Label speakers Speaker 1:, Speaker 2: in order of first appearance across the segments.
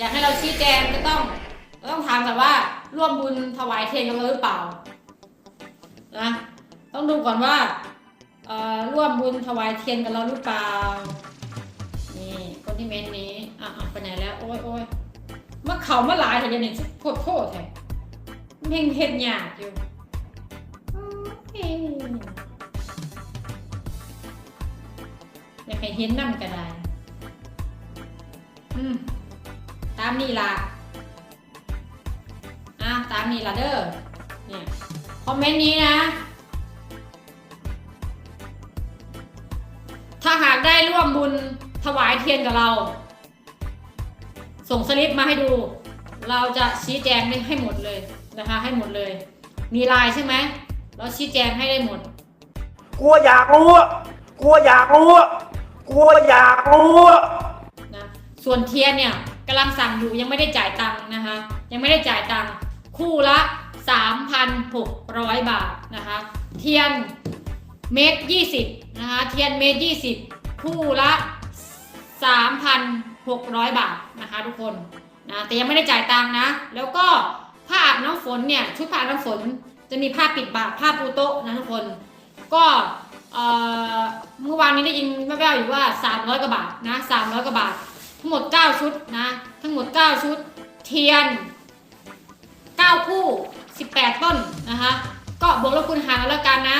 Speaker 1: อยากให้เราชี้แจงก็ต้องก็ต้องถามกันว่าร่วมบุญถวายเทียนกันหรือเปล่านะต้องดูก่อนว่าเอ่อร่วมบุญถวายเทียนกันแล้วหรือเปล่านี่คนที่เมนนี้อะไปไหนแล้วโอ้ยโอ้ยมาเขามาหลายแต่ยังหนึ่งโคตรโคตรแท้เพ่งเห็ดหยาดอยู่โอเคอยากให้เห็นนั่นก็ได้อืม ตามนี่ละอะตามนี่ละเด้อเนี่ยคอมเมนต์นี้นะ ถ้าหากได้ร่วมบุญถวายเทียนกับเรา ส่งสลิปมาให้ดู เราจะชี้แจงให้หมดเลยนะคะ ให้หมดเลย มีไลน์ใช่ไหมเราชี้แจงให้ได้หมด
Speaker 2: กลัวอยากรู้อะกลัวอยากรู้อะกลัวอยากรู้อะ
Speaker 1: นะส่วนเทียนเนี่ย กำลังสั่งอยู่ยังไม่ได้จ่ายตังค์นะคะ ยังไม่ได้จ่ายตังค์คู่ละ 3,600 บาทนะคะ เทียนเมตร20นะคะ เทียนเมตร20 คู่ละ 3,600 บาทนะคะทุกคนนะแต่ยังไม่ได้จ่ายตังค์นะ แล้วก็ผ้าอาบน้ำฝนเนี่ยชุดผ้าอาบน้ำฝนจะมีผ้าปิดบ่าผ้าปูโต๊ะนะทุกคน ก็เอ่อเมื่อวานนี้ได้ยินแว่วๆอยู่ว่า 300กว่าบาทนะ300กว่าบาท ทั้งหมด 9 ชุดนะ ทั้งหมด 9 ชุด เทียน 9 คู่ 18 ต้นนะคะ ก็บวกลบคูณหารแล้วกันนะ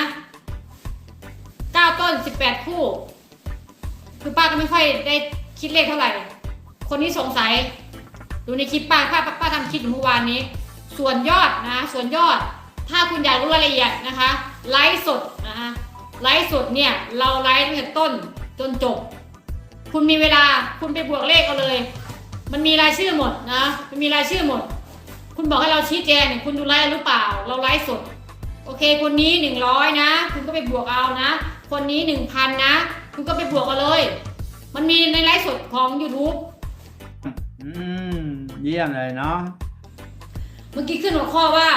Speaker 1: 9 ต้น 18 คู่ คือป้าก็ไม่ค่อยได้คิดเลขเท่าไหร่ คนที่สงสัย ดูในคลิปป้าป้าป้าป้าทำคลิปอยู่เมื่อวานนี้ ส่วนยอดนะ ส่วนยอด ถ้าคุณอยากรู้รายละเอียดนะคะ ไลฟ์สดนะคะ ไลฟ์สดเนี่ย เราไลฟ์ตั้งแต่ต้นจนจบ คุณมีเวลาคุณไปบวกเลขเอาเลย มันมีรายชื่อหมดนะ มันมีรายชื่อหมด คุณบอกให้เราชี้แจงเนี่ยคุณดูไลฟ์หรือเปล่า เราไลฟ์สด โอเค คนนี้หนึ่งร้อยนะ คุณก็ไปบวกเอานะ คนนี้หนึ่งพันนะ คุณก็ไปบวกเอาเลย มันมีในไลฟ์สดของ YouTube
Speaker 2: อืมเยี่ยมเลยเนาะ
Speaker 1: เมื่อกี้ขึ้นหัวข้อว่า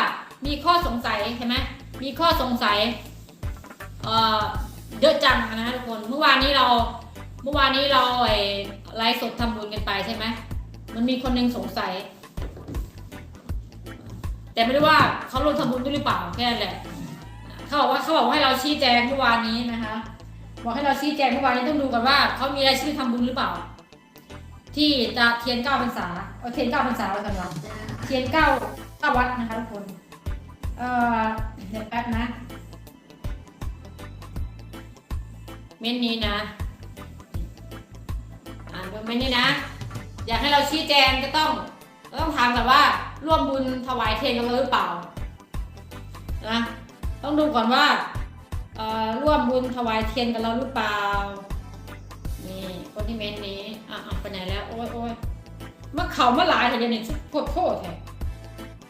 Speaker 1: มีข้อสงสัยใช่ไหมมีข้อสงสัย เอ่อ เยอะจังนะทุกคน เมื่อวานนี้เรา เมื่อวานนี้เราไอ้ไลฟ์สดทำบุญกันไปใช่ไหมมันมีคนหนึ่งสงสัย แต่ไม่รู้ว่าเขาร่วมทำบุญด้วยหรือเปล่าแค่นั้นแหละเขาบอกว่าเขาบอกว่าให้เราชี้แจงเมื่อวานนี้นะคะ บอกให้เราชี้แจงเมื่อวานนี้ต้องดูกันว่าเขามีรายชื่อทำบุญหรือเปล่า ที่จะเทียนเก้าพรรษาเอาเทียนเก้าพรรษาแล้วกันวะเทียนเก้าเก้าวัดนะคะทุกคนเอ่อเดี๋ยวแป๊บนะ เม้นนี้นะ อ่านดูเม้นนี้นะ อยากให้เราชี้แจงก็ต้องก็ต้องถามกันว่าร่วมบุญถวายเทียนกันหรือเปล่านะต้องดูก่อนว่าร่วมบุญถวายเทียนกันแล้วหรือเปล่า นี่คนที่เมนนี้ อะไปไหนแล้ว โอ้ยโอ้ยมาเขามาหลายแต่ยังหนึ่งโคตรโคตรแท้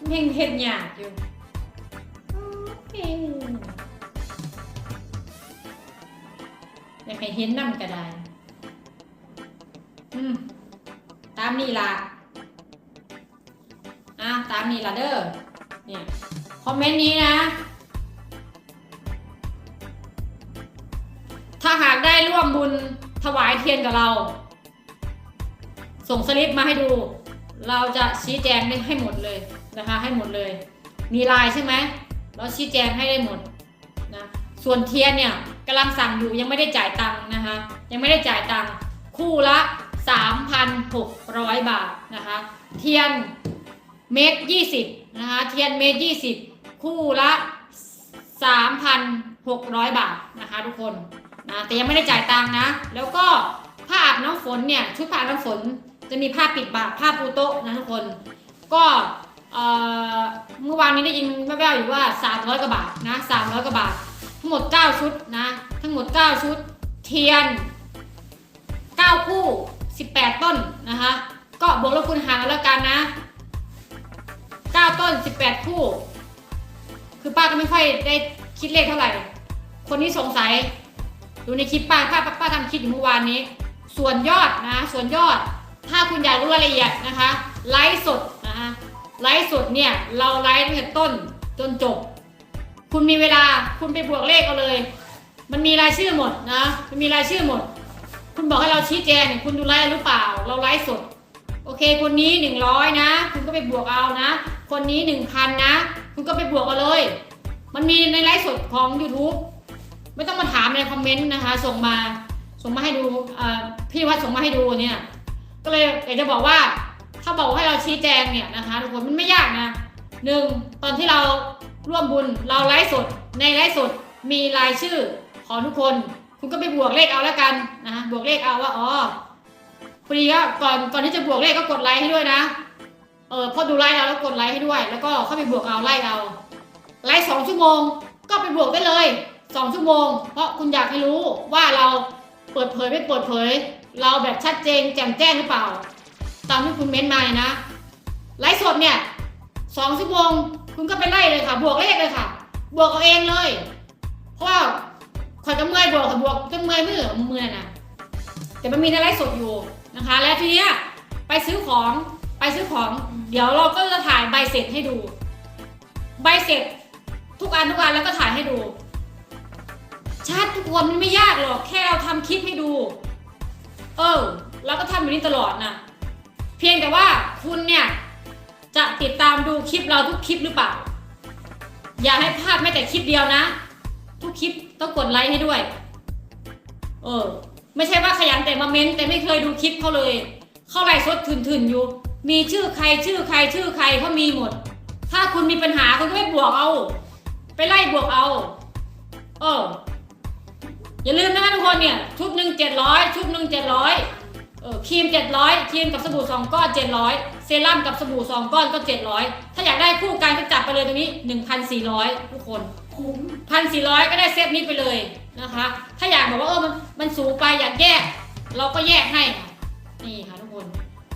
Speaker 1: เพ่งเห็ดหยาดอยู่โอเคยากให้เห็นนั่นก็ได้ามนี่ละอะตามนี่ละเด้อเนี่ยคอมเมนต์นี้นะ ถ้าหากได้ร่วมบุญถวายเทียนกับเรา ส่งสลิปมาให้ดู เราจะชี้แจงให้หมดเลยนะคะ ให้หมดเลย มีลน์ใช่ไหมเราชี้แจงให้ได้หมดนะส่วนเทียนเนี่ยกำลังสั่งอยู่ยังไม่ได้จ่ายตังค์นะคะ ยังไม่ได้จ่ายตังค์คู่ละ 3,600 บาทนะคะ เทียนเมตร20นะคะ เทียนเมตร20 คู่ละ 3,600 บาทนะคะทุกคนนะแต่ยังไม่ได้จ่ายตังค์นะ แล้วก็ผ้าอาบน้ำฝนเนี่ยชุดผ้าอาบน้ำฝนจะมีผ้าปิดบ่าผ้าปูโต๊ะนะทุกคน ก็เอ่อเมื่อวานนี้ได้ยินแว่วๆอยู่ว่า 300กว่าบาทนะ300กว่าบาท ทั้งหมด 9 ชุดนะ ทั้งหมด 9 ชุด เทียน 9 คู่ 18 ต้นนะคะ ก็บวกลบคูณหารแล้วกันนะ 9 ต้น 18 คู่ คือป้าก็ไม่ค่อยได้คิดเลขเท่าไหร่ คนที่สงสัยดูในคลิปป้าป้าป้าป้าทำคลิปอยู่เมื่อวานนี้ ส่วนยอดนะ ส่วนยอด ถ้าคุณอยากรู้รายละเอียดนะคะ ไลฟ์สดนะคะไลฟ์สดเนี่ย เราไลฟ์ตั้งแต่ต้นจนจบ คุณมีเวลาคุณไปบวกเลขเอาเลย มันมีรายชื่อหมดนะ มันมีรายชื่อหมด คุณบอกให้เราชี้แจงเนี่ยคุณดูไลฟ์หรือเปล่า เราไลฟ์สด โอเค คนนี้หนึ่งร้อยนะ คุณก็ไปบวกเอานะ คนนี้หนึ่งพันนะ คุณก็ไปบวกเอาเลย มันมีในไลฟ์สดของ YouTube ไม่ต้องมาถามในคอมเมนต์นะคะ ส่งมา ส่งมาให้ดูพี่วัดส่งมาให้ดูเนี่ย ก็เลยอยากจะบอกว่า ถ้าบอกให้เราชี้แจงเนี่ยนะคะทุกคนมันไม่ยากนะหนึ่งตอนที่เราร่วมบุญเราไลฟ์สด ในไลฟ์สดมีรายชื่อของทุกคน คุณก็ไปบวกเลขเอาแล้วกันนะบวกเลขเอาว่าอ๋อพอดีก็ก่อนก่อนที่จะบวกเลขก็กดไลค์ให้ด้วยนะ เออพอดูไลค์เราแล้วกดไลค์ให้ด้วย แล้วก็เข้าไปบวกเอาไล่เอาไลฟ์สองชั่วโมง ก็ไปบวกได้เลยสองชั่วโมง เพราะคุณอยากให้รู้ว่าเราเปิดเผยไม่เปิดเผย เราแบบชัดเจนแจ่มแจ้งหรือเปล่า ตามที่คุณเม้นมาเนี่ยนะไลฟ์สดเนี่ยสองชั่วโมงคุณก็ไปไล่เลยค่ะ บวกเลขเลยค่ะ บวกเอาเองเลย เพราะว่า ข่อยก็เมื่อยบวกค่ะบวกจนเมื่อยมือเมื่อยนะแต่มันมีในไลฟ์สดอยู่นะคะ และทีเนี้ยไปซื้อของไปซื้อของ เดี๋ยวเราก็จะถ่ายใบเสร็จให้ดู ใบเสร็จทุกอันทุกอันแล้วก็ถ่ายให้ดูชัดทุกคนมันไม่ยากหรอกแค่เราทำคลิปให้ดู เออแล้วก็ทำแบบนี้ตลอดนะเพียงแต่ว่าคุณเนี่ยจะติดตามดูคลิปเราทุกคลิปหรือเปล่า อย่าให้พลาดแม้แต่คลิปเดียวนะ ทุกคลิปต้องกดไลค์ให้ด้วย เออ ไม่ใช่ว่าขยันแต่มาเม้นแต่ไม่เคยดูคลิปเขาเลย เข้าไลฟ์สดถึนๆอยู่ มีชื่อใครชื่อใครชื่อใครเขามีหมด ถ้าคุณมีปัญหาคุณก็ไปบวกเอา ไปไล่บวกเอา เออ อย่าลืมนะคะทุกคนเนี่ยชุดหนึ่งเจ็ดร้อยชุดหนึ่งเจ็ดร้อยเออครีมเจ็ดร้อยครีมกับสบู่สองก้อนเจ็ดร้อยเซรั่มกับสบู่สองก้อนก็เจ็ดร้อยถ้าอยากได้คู่กันก็จัดไปเลยตรงนี้หนึ่งพันสี่ร้อยทุกคน
Speaker 3: คุ้ม
Speaker 1: พันสี่ร้อยก็ได้เซตนี้ไปเลยนะคะ ถ้าอยากบอกว่าเออมันมันสูงไปอยากแยก เราก็แยกให้นี่ค่ะทุกคน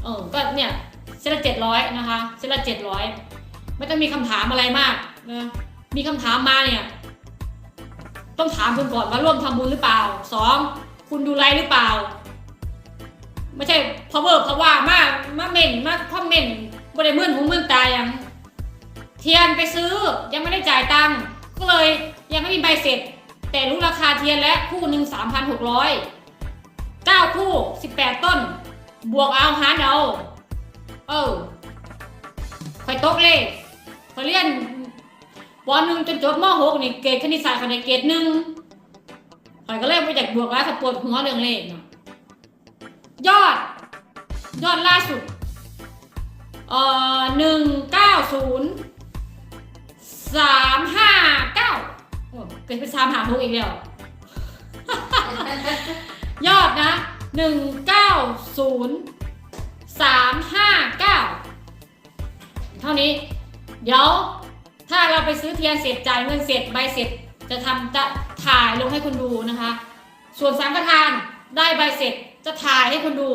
Speaker 1: เออก็เนี่ยเซตละเจ็ดร้อยนะคะเซตละเจ็ดร้อยไม่ต้องมีคำถามอะไรมากนะมีคำถามมาเนี่ย ต้องถามคุณก่อนว่าร่วมทำบุญหรือเปล่าสองคุณดูไลฟ์หรือเปล่า ไม่ใช่ power เพราะว่ามามาเม่นมาคอมเมนต์บริเมื่อนหูมื่นตายังเทียนไปซื้อยังไม่ได้จ่ายตังค์ ก็เลยยังไม่มีใบเสร็จ แต่รู้ราคาเทียนและคู่หนึ่งสามพันหกร้อยเก้าคู่สิบแปดต้น บวกเอาหารเอา เออคอยตกเลขคอยเรียนปหนึ่งจนจบมหกนี่เกรดคณิตศาสตร์คอยได้เกรดหนึ่งคอยก็เลยไปจากบวกแล้วถ้าปวดหัวเรื่องเลขยอด ยอดล่าสุดเอ่อหนึ่งเก้าศูนย์ สามห้าเก้าโอ้เกิดเป็นสามหาทุกอีกแล้ว ยอดนะหนึ่งเก้าศูนย์สามห้าเก้าเท่านี้ เดี๋ยว ถ้าเราไปซื้อเทียนเสร็จจ่ายเงินเสร็จใบเสร็จจะทำจะถ่ายลงให้คุณดูนะคะ ส่วนสังฆทานได้ใบเสร็จจะถ่ายให้คุณดู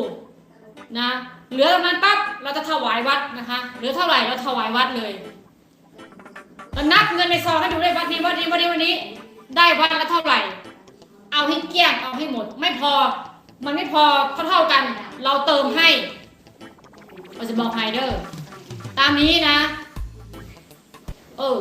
Speaker 1: นะเหลือประมาณปั๊บเราจะถวายวัดนะคะเหลือเท่าไหร่เราถวายวัดเลย เรานับเงินในซองให้ดูได้วันนี้วันนี้วันนี้วันนี้ ได้วันละเท่าไหร่ เอาให้เกลี้ยงเอาให้หมด ไม่พอ มันไม่พอเท่าเท่ากัน เราเติมให้เราจะบอกไฮเดอร์ตามนี้นะ เออ